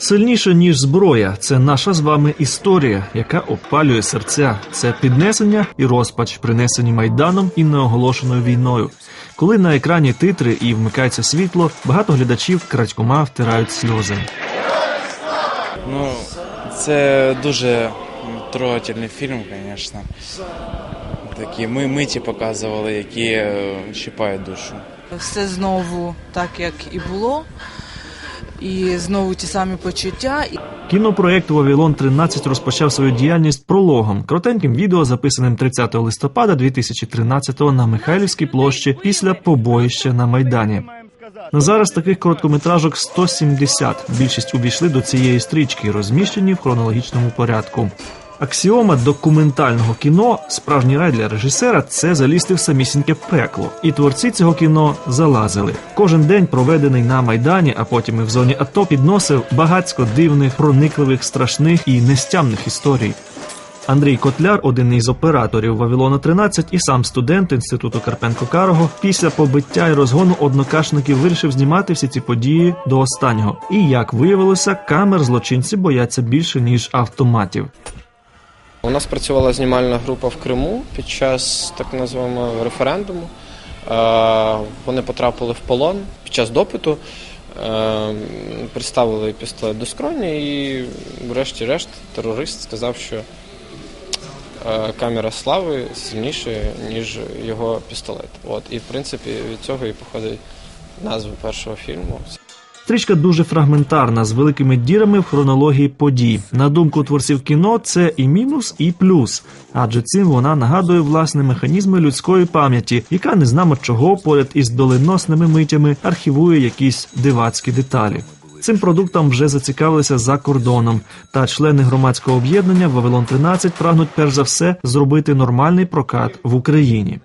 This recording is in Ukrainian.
Сильніше ніж зброя, це наша з вами історія, яка опалює серця. Це піднесення і розпач, принесені майданом і неоголошеною війною. Коли на екрані титри і вмикається світло, багато глядачів крадькома втирають сльози. Ну, це дуже трогательний фільм, звісно. Такі ми миті показували, які е, щипають душу. Все знову так, як і було, і знову ті самі почуття. Кінопроект Вавілон 13 розпочав свою діяльність прологом, коротеньким відео, записаним 30 листопада 2013-го на Михайлівській площі після побоїща на майдані. На зараз таких короткометражок 170. Більшість увійшли до цієї стрічки, розміщені в хронологічному порядку. Аксіома документального кіно, справжній рай для режисера це залізти в самісіньке пекло. І творці цього кіно залазили. Кожен день, проведений на майдані, а потім і в зоні АТО, підносив багацько дивних, проникливих, страшних і нестямних історій. Андрій Котляр, один із операторів Вавилона 13 і сам студент інституту Карпенко Карого, після побиття і розгону однокашників вирішив знімати всі ці події до останнього. І як виявилося, камер злочинці бояться більше ніж автоматів. У нас працювала знімальна група в Криму під час так називаємо референдуму. Е, Вони потрапили в полон під час допиту, е, приставили пістолет до скроні і, врешті-решт, терорист сказав, що е, камера слави сильніша, ніж його пістолет. От. І в принципі від цього і походить назва першого фільму. Стрічка дуже фрагментарна з великими дірами в хронології подій. На думку творців кіно, це і мінус, і плюс, адже цим вона нагадує власне механізми людської пам'яті, яка не знамо чого поряд із доленосними митями архівує якісь дивацькі деталі. Цим продуктом вже зацікавилися за кордоном, та члени громадського об'єднання Вавилон 13 прагнуть перш за все зробити нормальний прокат в Україні.